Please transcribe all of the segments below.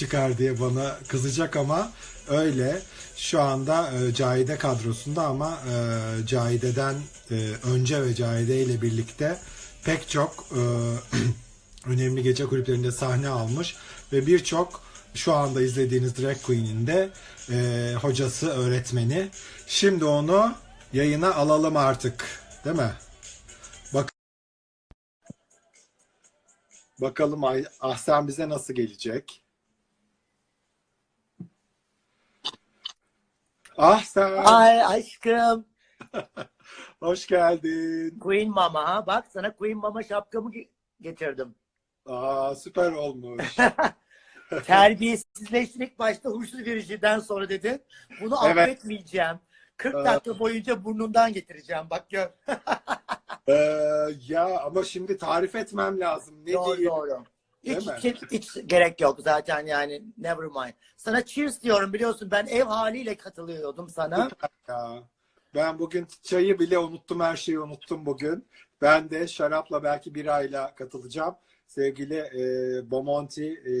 çıkar diye bana kızacak ama öyle. Şu anda e, Cahide kadrosunda ama e, Cahide'den e, önce ve Cahide ile birlikte pek çok e, önemli gece kulüplerinde sahne almış ve birçok şu anda izlediğiniz Drag Queen'in de e, hocası, öğretmeni. Şimdi onu yayına alalım artık. Değil mi? Bak Bakalım Ahsen bize nasıl gelecek? Ahsen, Ay aşkım. hoş geldin. Queen Mama ha. Bak sana Queen Mama şapkamı ge- getirdim. Aa, süper olmuş. Terbiyesizleştin ilk başta huysuz girişinden sonra dedin. Bunu Evet. affetmeyeceğim. 40 Evet. dakika boyunca burnundan getireceğim. Bak gör. Ee, ya ama şimdi tarif etmem lazım. Ne doğru diyeyim? doğru. Hiç, hiç, hiç gerek yok zaten yani never mind. Sana cheers diyorum biliyorsun ben ev haliyle katılıyordum sana. Ya, ben bugün çayı bile unuttum, her şeyi unuttum bugün. Ben de şarapla belki birayla katılacağım. Sevgili e, Bomonti e,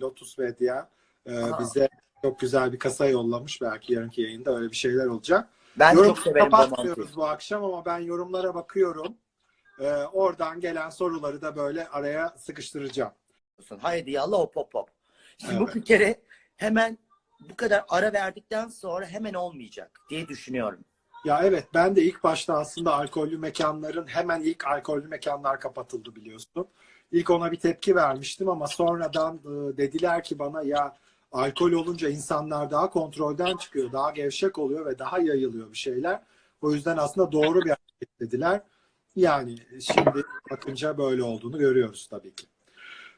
Lotus Media e, bize çok güzel bir kasa yollamış. Belki yarınki yayında öyle bir şeyler olacak. Ben Yorum çok severim Bomonti. kapatmıyoruz bu akşam ama ben yorumlara bakıyorum. E, oradan gelen soruları da böyle araya sıkıştıracağım. Haydi yallah hop hop hop. Şimdi bu Evet. bir kere hemen bu kadar ara verdikten sonra hemen olmayacak diye düşünüyorum. Ya evet ben de ilk başta aslında alkollü mekanların hemen ilk alkollü mekanlar kapatıldı biliyorsun. İlk ona bir tepki vermiştim ama sonradan e, dediler ki bana ya alkol olunca insanlar daha kontrolden çıkıyor, daha gevşek oluyor ve daha yayılıyor bir şeyler. O yüzden aslında doğru bir hareket dediler. Yani şimdi bakınca böyle olduğunu görüyoruz tabii ki.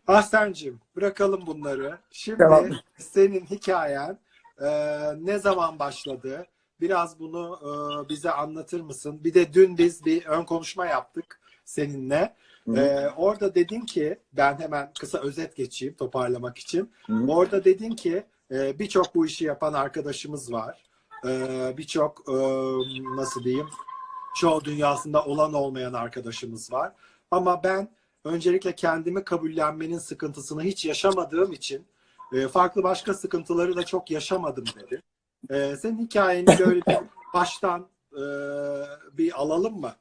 Ahsen'cim bırakalım bunları. Şimdi Tamam. senin hikayen e, ne zaman başladı? Biraz bunu e, bize anlatır mısın? Bir de dün biz bir ön konuşma yaptık seninle. Hı. E, orada dedin ki, ben hemen kısa özet geçeyim toparlamak için. Hı. Orada dedin ki e, birçok bu işi yapan arkadaşımız var. E, birçok e, nasıl diyeyim çoğu dünyasında olan olmayan arkadaşımız var. Ama ben öncelikle kendimi kabullenmenin sıkıntısını hiç yaşamadığım için e, farklı başka sıkıntıları da çok yaşamadım dedi. E, senin hikayeni böyle bir baştan e, bir alalım mı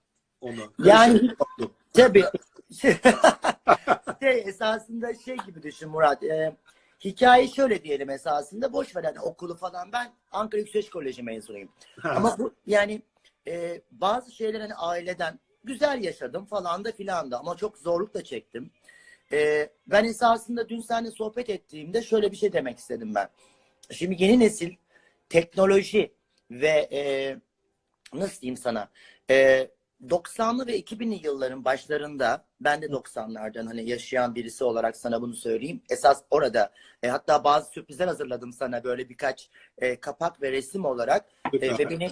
onu? Yani- Karışık oldum. Tabii. şey, esasında şey gibi düşün Murat. E, hikaye şöyle diyelim esasında. Boş ver hani okulu falan. Ben Ankara Yüksek Koleji mezunuyum. Ama bu yani e, bazı şeyler hani aileden güzel yaşadım falan da filan da ama çok zorluk da çektim. E, ben esasında dün seninle sohbet ettiğimde şöyle bir şey demek istedim ben. Şimdi yeni nesil teknoloji ve e, nasıl diyeyim sana e, 90'lı ve 2000'li yılların başlarında ben de 90'lardan hani yaşayan birisi olarak sana bunu söyleyeyim. Esas orada e, hatta bazı sürprizler hazırladım sana böyle birkaç e, kapak ve resim olarak e, ve beni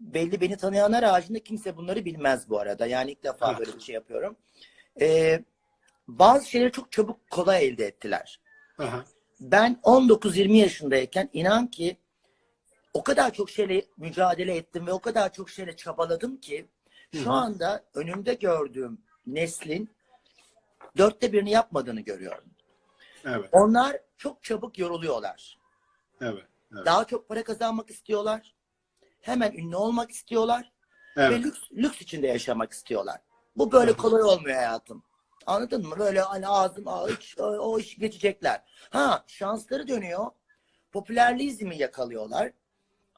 belli beni tanıyanlar haricinde kimse bunları bilmez bu arada. Yani ilk defa böyle bir şey yapıyorum. E, bazı şeyleri çok çabuk kolay elde ettiler. Aha. Ben 19-20 yaşındayken inan ki o kadar çok şeyle mücadele ettim ve o kadar çok şeyle çabaladım ki şu anda önümde gördüğüm neslin dörtte birini yapmadığını görüyorum. Evet, Onlar çok çabuk yoruluyorlar. evet, evet. Daha çok para kazanmak istiyorlar. Hemen ünlü olmak istiyorlar. Ve evet. lüks, lüks içinde yaşamak istiyorlar. Bu böyle kolay olmuyor hayatım. Anladın mı? Böyle hani ağzım hiç, o, o iş geçecekler. Ha şansları dönüyor. Popülerliğizmi yakalıyorlar.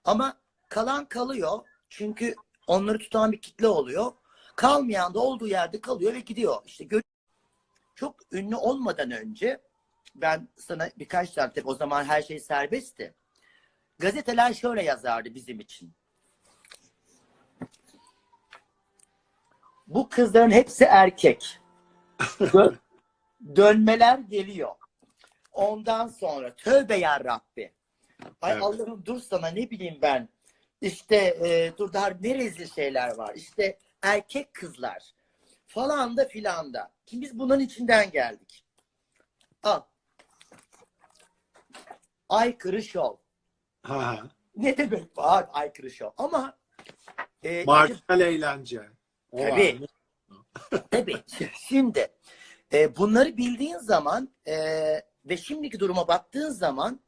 Ama kalan kalıyor. Çünkü onları tutan bir kitle oluyor. Kalmayan da olduğu yerde kalıyor ve gidiyor. İşte gör- çok ünlü olmadan önce ben sana birkaç tane o zaman her şey serbestti. Gazeteler şöyle yazardı bizim için. Bu kızların hepsi erkek. Dö- dönmeler geliyor. Ondan sonra tövbe ya Rabbi. Ay Evet. Allah'ım dur sana ne bileyim ben. İşte e, dur daha ne rezil şeyler var. İşte erkek kızlar falan da filan da. Ki biz bunun içinden geldik. Al. Aykırı şov. Ha. Ne demek bu abi aykırı şov? Ama e, Marjinal eğlence. O. Tabii. Tabii. Şimdi e, bunları bildiğin zaman e, Ve şimdiki duruma baktığın zaman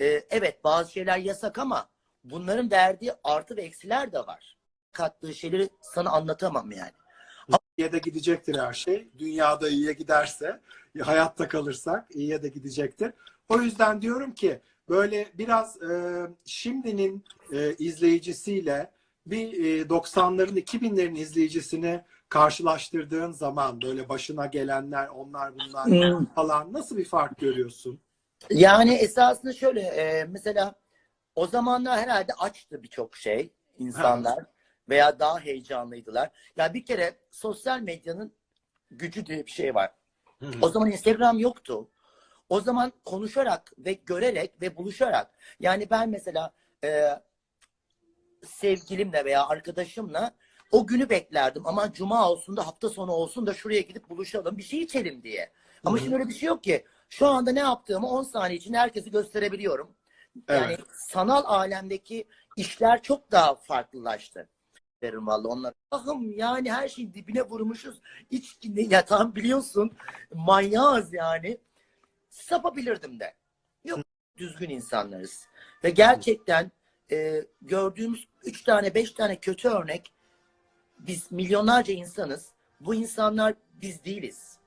e, evet bazı şeyler yasak ama bunların verdiği artı ve eksiler de var. Kattığı şeyleri sana anlatamam yani. İyiye de gidecektir her şey. Dünyada iyiye giderse, hayatta kalırsak iyiye de gidecektir. O yüzden diyorum ki böyle biraz e, şimdinin e, izleyicisiyle bir e, 90'ların 2000'lerin izleyicisini karşılaştırdığın zaman böyle başına gelenler onlar bunlar Hmm. falan nasıl bir fark görüyorsun? Yani esasında şöyle e, mesela o zamanlar herhalde açtı birçok şey insanlar veya daha heyecanlıydılar. Ya bir kere sosyal medyanın gücü diye bir şey var. O zaman Instagram yoktu. O zaman konuşarak ve görerek ve buluşarak yani ben mesela e, sevgilimle veya arkadaşımla o günü beklerdim. Ama cuma olsun da hafta sonu olsun da şuraya gidip buluşalım bir şey içelim diye. Ama Hı hı. şimdi öyle bir şey yok ki. Şu anda ne yaptığımı 10 saniye içinde herkese gösterebiliyorum. Yani Evet. sanal alemdeki işler çok daha farklılaştı. Derim vallahi onlar. Ahım yani her şeyin dibine vurmuşuz. Hiç ya tam biliyorsun manyağız yani. Sapabilirdim de. Yok düzgün insanlarız. Ve gerçekten e, gördüğümüz üç tane beş tane kötü örnek biz milyonlarca insanız. Bu insanlar biz değiliz.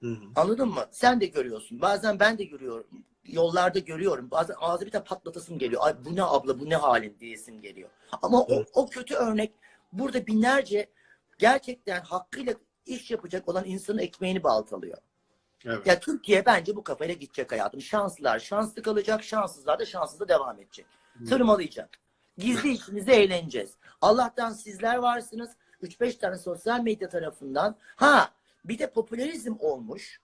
Hı hı. Anladın mı? Sen de görüyorsun. Bazen ben de görüyorum. Yollarda görüyorum. Bazen ağzı bir de patlatasım geliyor. Ay bu ne abla bu ne halin diyesim geliyor. Ama o, Evet. o kötü örnek burada binlerce gerçekten hakkıyla iş yapacak olan insanın ekmeğini baltalıyor. Evet. Ya Türkiye bence bu kafayla gidecek hayatım. Şanslılar şanslı kalacak, şanssızlar da şanssız da devam edecek. Tırmalayacak. Gizli içimizde eğleneceğiz. Allah'tan sizler varsınız. 3-5 tane sosyal medya tarafından. Ha bir de popülerizm olmuş.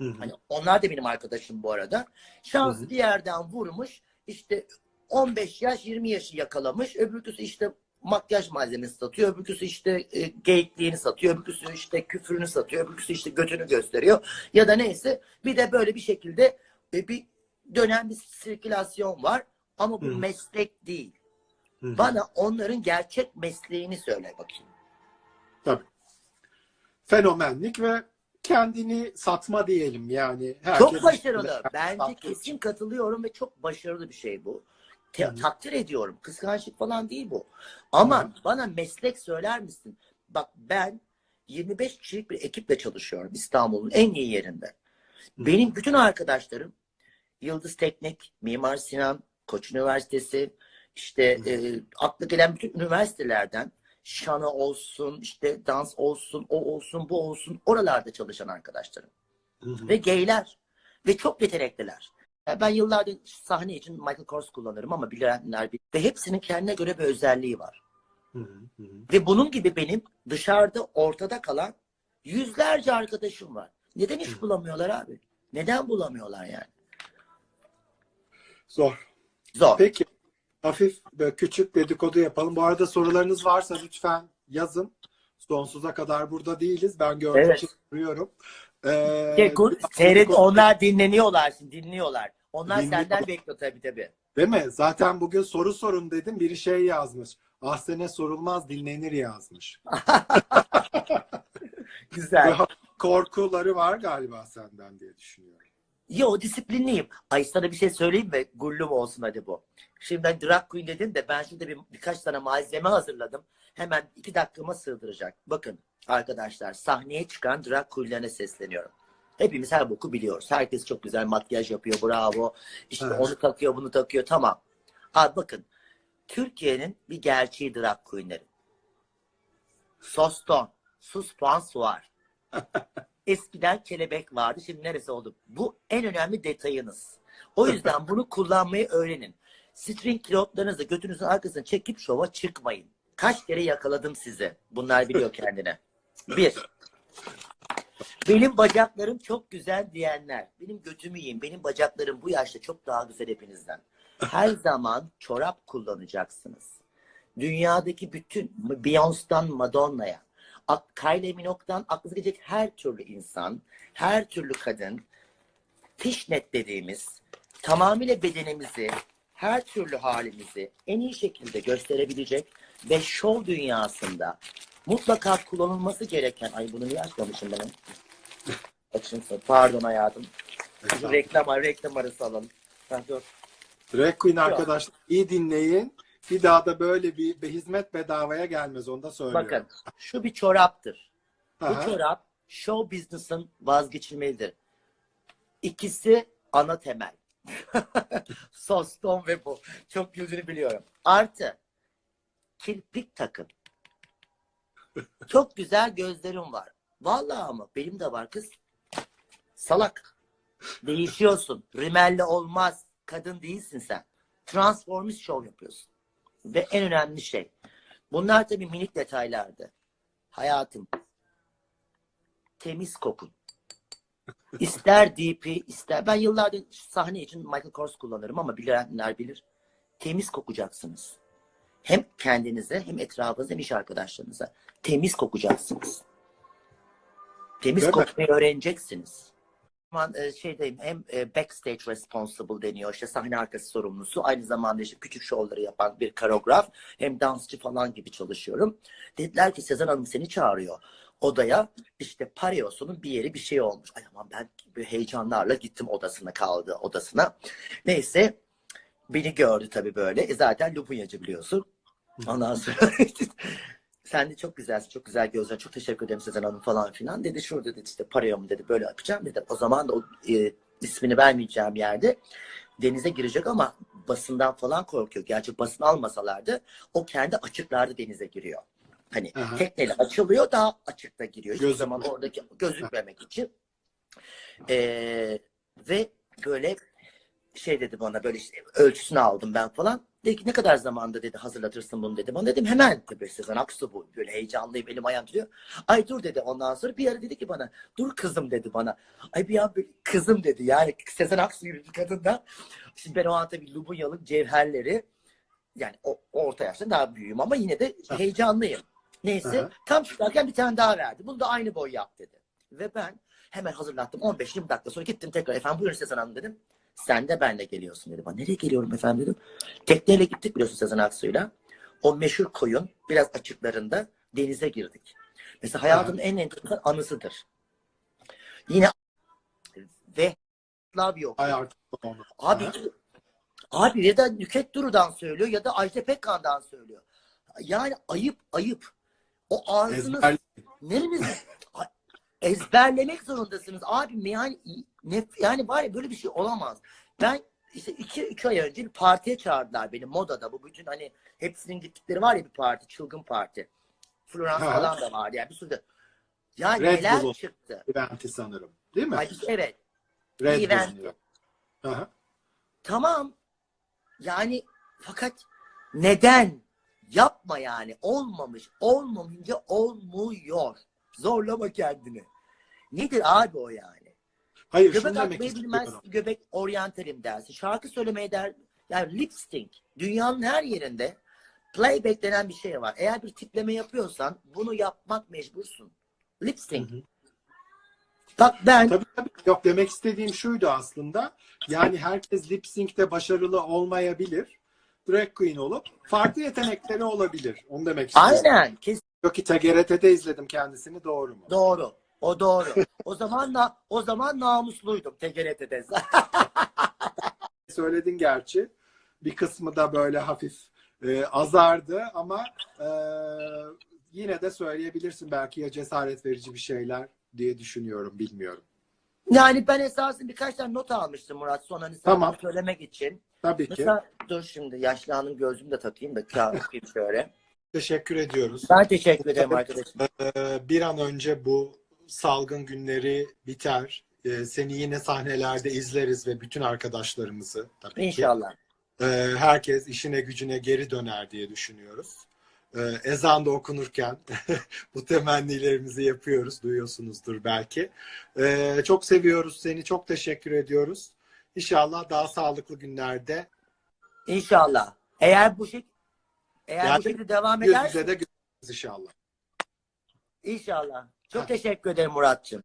Hı hı. Hani onlar da benim arkadaşım bu arada. Şans Hı hı. bir yerden vurmuş. İşte 15 yaş 20 yaşı yakalamış. Öbürküsü işte makyaj malzemesi satıyor. Öbürküsü işte e, geyikliğini satıyor. Öbürküsü işte küfrünü satıyor. Öbürküsü işte götünü gösteriyor. Ya da neyse bir de böyle bir şekilde e, bir dönen bir sirkülasyon var. Ama bu Hı. meslek değil. Hı. Bana onların gerçek mesleğini söyle bakayım. Fenomenlik ve kendini satma diyelim yani. Herkes Çok başarılı. Bence kesin katılıyorum ve çok başarılı bir şey bu. Te- Hı. takdir ediyorum. Kıskançlık falan değil bu. Ama Hı. bana meslek söyler misin? Bak ben 25 kişilik bir ekiple çalışıyorum İstanbul'un en iyi yerinde. Hı. Benim bütün arkadaşlarım Yıldız Teknik, Mimar Sinan, Koç Üniversitesi, işte e, akla gelen bütün üniversitelerden şana olsun, işte dans olsun, o olsun, bu olsun oralarda çalışan arkadaşlarım Hı hı. ve gayler ve çok yetenekliler. Yani ben yıllardır sahne için Michael Kors kullanırım ama bilenler bilir. Ve hepsinin kendine göre bir özelliği var. Hı hı. Hı hı. Ve bunun gibi benim dışarıda ortada kalan yüzlerce arkadaşım var. Neden iş bulamıyorlar abi? Neden bulamıyorlar yani? Zor. Zor. Peki hafif böyle küçük dedikodu yapalım. Bu arada sorularınız varsa lütfen yazın. Sonsuza kadar burada değiliz. Ben gördüğüm Evet. için soruyorum. Ee, seyret, onlar dinleniyorlar şimdi, dinliyorlar. Onlar Dinliyorlar. senden bekliyor tabii tabii. Değil mi? Zaten bugün soru sorun dedim. Biri şey yazmış. Ahsen'e sorulmaz dinlenir yazmış. Güzel. Korkuları var galiba senden diye düşünüyorum. Yo disiplinliyim. Ay sana bir şey söyleyeyim mi? Gullum olsun hadi bu. Şimdi ben drag queen dedim de ben şimdi bir, birkaç tane malzeme hazırladım. Hemen iki dakikama sığdıracak. Bakın arkadaşlar sahneye çıkan drag queenlerine sesleniyorum. Hepimiz her boku biliyoruz. Herkes çok güzel makyaj yapıyor. Bravo. İşte Evet. onu takıyor bunu takıyor. Tamam. Abi bakın. Türkiye'nin bir gerçeği drag queenleri. Soston. Suspans var. Eskiden kelebek vardı. Şimdi neresi oldu? Bu en önemli detayınız. O yüzden bunu kullanmayı öğrenin. String kilotlarınızı götünüzün arkasına çekip şova çıkmayın. Kaç kere yakaladım sizi. Bunlar biliyor kendine. Bir. Benim bacaklarım çok güzel diyenler. Benim götümü yiyin. Benim bacaklarım bu yaşta çok daha güzel hepinizden. Her zaman çorap kullanacaksınız. Dünyadaki bütün Beyoncé'dan Madonna'ya, Kylie Minogue'dan aklınıza gelecek her türlü insan, her türlü kadın, fishnet dediğimiz tamamıyla bedenimizi, her türlü halimizi en iyi şekilde gösterebilecek ve şov dünyasında mutlaka kullanılması gereken, ay bunu niye açmamışım ben? Açın pardon hayatım. Reklam, reklam arası alalım. Ha, dur. Drag Queen arkadaşlar iyi dinleyin. Bir daha da böyle bir, bir hizmet bedavaya gelmez onu da söylüyorum. Bakın şu bir çoraptır. Bu Aha. çorap show business'ın vazgeçilmelidir. İkisi ana temel. Soston ve bu. Çok yüzünü biliyorum. Artı kirpik takın. Çok güzel gözlerim var. Vallahi ama benim de var kız. Salak. Değişiyorsun. Rimelli olmaz. Kadın değilsin sen. Transformist show yapıyorsun. Ve en önemli şey. Bunlar tabii minik detaylardı. Hayatım. Temiz kokun. İster DP, ister... Ben yıllardır sahne için Michael Kors kullanırım ama bilenler bilir. Temiz kokacaksınız. Hem kendinize hem etrafınıza hem iş arkadaşlarınıza. Temiz kokacaksınız. Temiz Değil mi? kokmayı öğreneceksiniz. Şu an e, şeydeyim hem e, backstage responsible deniyor işte sahne arkası sorumlusu aynı zamanda işte küçük şovları yapan bir koreograf hem dansçı falan gibi çalışıyorum. Dediler ki Sezen Hanım seni çağırıyor odaya işte Pareos'un bir yeri bir şey olmuş. Ay aman ben heyecanlarla gittim odasına kaldı odasına. Neyse beni gördü tabii böyle. E zaten Lubunyacı biliyorsun. Ondan sonra sen de çok güzelsin, çok güzel gözler. Çok teşekkür ederim Sezen Hanım falan filan. Dedi şurada dedi işte Pareom dedi böyle yapacağım dedi. O zaman da o e, ismini vermeyeceğim yerde denize girecek ama basından falan korkuyor. Gerçi basın almasalardı o kendi açıklarda denize giriyor. Hani Aha. tekneyle açılıyor daha açıkta giriyor. Hiçbir zaman oradaki gözükmemek için. Ee, ve böyle şey dedi bana böyle işte ölçüsünü aldım ben falan. Dedi ki ne kadar zamanda dedi hazırlatırsın bunu dedi. Bana dedim hemen tabii Sezen Aksu bu. Böyle heyecanlıyım elim ayağım tutuyor. Ay dur dedi ondan sonra bir ara dedi ki bana dur kızım dedi bana. Ay bir an böyle kızım dedi yani Sezen Aksu gibi bir kadın da. Şimdi ben o an tabii Lubunyalık cevherleri yani o, orta yaşta daha büyüğüm ama yine de heyecanlıyım. Neyse Aha. tam çıkarken bir tane daha verdi. Bunu da aynı boy yap dedi. Ve ben hemen hazırlattım. 15-20 dakika sonra gittim tekrar efendim buyurun Sezen Hanım dedim. Sen de benle geliyorsun dedi. Bana nereye geliyorum efendim dedim. Tekneyle gittik biliyorsun Sezen Aksu'yla. O meşhur koyun biraz açıklarında denize girdik. Mesela hayatımın en enteresan anısıdır. Yine ve onu. Abi Aha. abi ya da Nüket Duru'dan söylüyor ya da Ajda Pekkan'dan söylüyor. Yani ayıp ayıp. O ağzınız Ezber- nereniz ezberlemek zorundasınız abi yani ne, yani var ya böyle bir şey olamaz. Ben işte iki, iki ay önce bir partiye çağırdılar beni modada. Bu bütün hani hepsinin gittikleri var ya bir parti, çılgın parti. Florence Ha. falan da vardı yani bir sürü de. Ya Red neler Bull'un. çıktı. Eventi sanırım. Değil mi? Ay, evet. Red. Bull'un. Aha. Tamam. Yani fakat neden? Yapma yani. Olmamış. Olmamayınca olmuyor. Zorlama kendini. Nedir abi o yani? Hayır şunu Göbek demek atmayı istiyorum. bilmez, göbek oryantalim dersin. Şarkı söylemeyi der, yani lip sync. Dünyanın her yerinde playback denen bir şey var. Eğer bir tipleme yapıyorsan bunu yapmak mecbursun. Lip sync. Hı hı. Bak ben Tabii tabii. Yok demek istediğim şuydu aslında. Yani herkes lip sync'te başarılı olmayabilir. Drag queen olup farklı yetenekleri olabilir. Onu demek istiyorum. aynen kesin Yok ki TGRT'de izledim kendisini doğru mu? doğru. O doğru. o zaman da o zaman namusluydum TGRT'de. Söyledin gerçi. Bir kısmı da böyle hafif e, azardı ama e, yine de söyleyebilirsin belki ya cesaret verici bir şeyler diye düşünüyorum bilmiyorum. yani ben esasında birkaç tane not almıştım Murat son hani Tamam. söylemek için. Tabii ki. Mesela dur şimdi yaşlandım gözümü de takayım da kağıt şöyle. Teşekkür ediyoruz. Ben teşekkür ederim arkadaşım. Ee, bir an önce bu salgın günleri biter. Ee, seni yine sahnelerde izleriz ve bütün arkadaşlarımızı tabii ki. İnşallah. Ee, herkes işine gücüne geri döner diye düşünüyoruz. Ee, ezan da okunurken bu temennilerimizi yapıyoruz. Duyuyorsunuzdur belki. Ee, çok seviyoruz seni. Çok teşekkür ediyoruz. İnşallah daha sağlıklı günlerde İnşallah. Eğer bu şek eğer Yani bu şekilde devam yüz eder yüze de görüşürüz inşallah. inşallah. Çok teşekkür ederim Muratçım.